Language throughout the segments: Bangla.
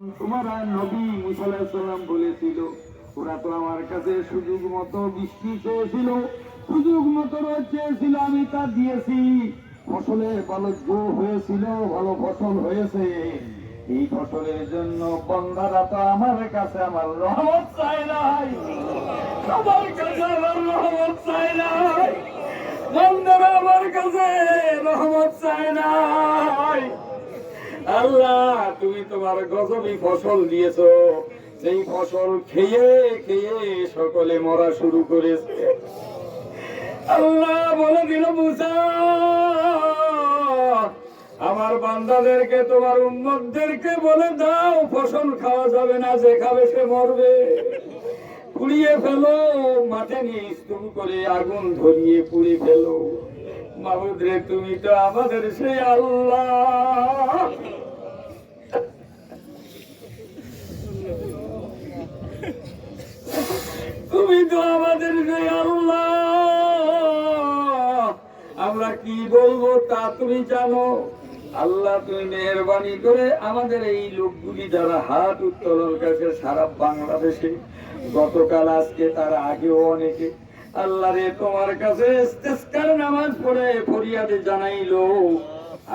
তোমার নবী মুসাল্লাম বলেছিল, ওরা তো আমার কাছে সুযোগ মতো বৃষ্টি চেয়েছিল, সুযোগ মতো রোদ চেয়েছিল, আমি তা দিয়েছি। ফসলের ভালো জো হয়েছিল, ভালো ফসল হয়েছে। এই ফসলের জন্য বন্ধারা তো আমার কাছে আমার রহমত চাই নাই। আমার কাছে আমার রহমত চাই নাই। বন্ধারা আমার কাছে রহমত চাই নাই। আল্লাহ, তুমি তোমার গজবি ফসল দিয়েছ। সেই ফসল খেয়ে খেয়ে সকলে মরা শুরু করেছে। আল্লাহ বলে দিল আমার বান্দাদেরকে, তোমার উন্মতদেরকে বলে দাও, ফসল খাওয়া যাবে না, যে খাবে সে মরবে। পুড়িয়ে ফেলো, মাঠে নিয়ে স্তূপ করে আগুন ধরিয়ে পুড়ে ফেলো। মাহুদ্রে তুমি তো আমাদের সেই আল্লাহ। তুমি তো আমাদের সেই আল্লাহ। আমরা কি বলব তা তুমি জানো? আল্লাহ তুমি মেহরবানি করে আমাদের এই লোকগুলি যারা হাত উত্তোলন করেছে সারা বাংলাদেশে। গতকাল, আজকে, তার আগেও অনেকে আল্লাহ রে তোমার কাছে নামাজ পড়ে ফরিয়াদে জানাইলো।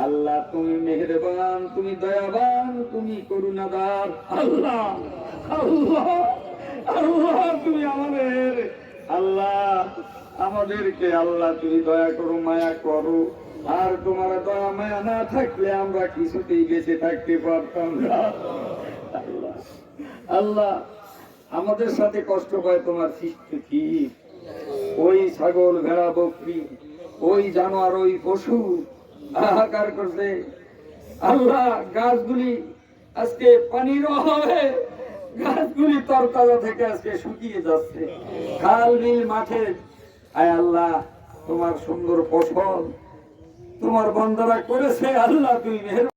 আল্লাহ, তুমি মেহেরবান, তুমি দয়াবান, তুমি করুণাদার। আল্লাহ আল্লাহ আল্লাহ, তুমি আমাদের আল্লাহ, আমাদেরকে আল্লাহ তুমি দয়া করো, মায়া করো। আর তোমার দয়া, মায়া না থাকলে আমরা কিছুতেই বেঁচে থাকতে পারতাম না। আল্লাহ আল্লাহ, আমাদের সাথে কষ্ট পায় তোমার সৃষ্টি কি? ওই ছাগল ভেড়া বকরি, ওই জানোয়ার, ওই পশু, হাহাকার করছে। আল্লাহ, গাছগুলি আজকে পানির অভাবে, গাছগুলি তরতাজা থেকে আজকে শুকিয়ে যাচ্ছে। খাল, বিল, মাঠে। আয় আল্লাহ, তোমার সুন্দর ফসল তোমার বন্ধারা করেছে, আল্লাহ তুমি মেহের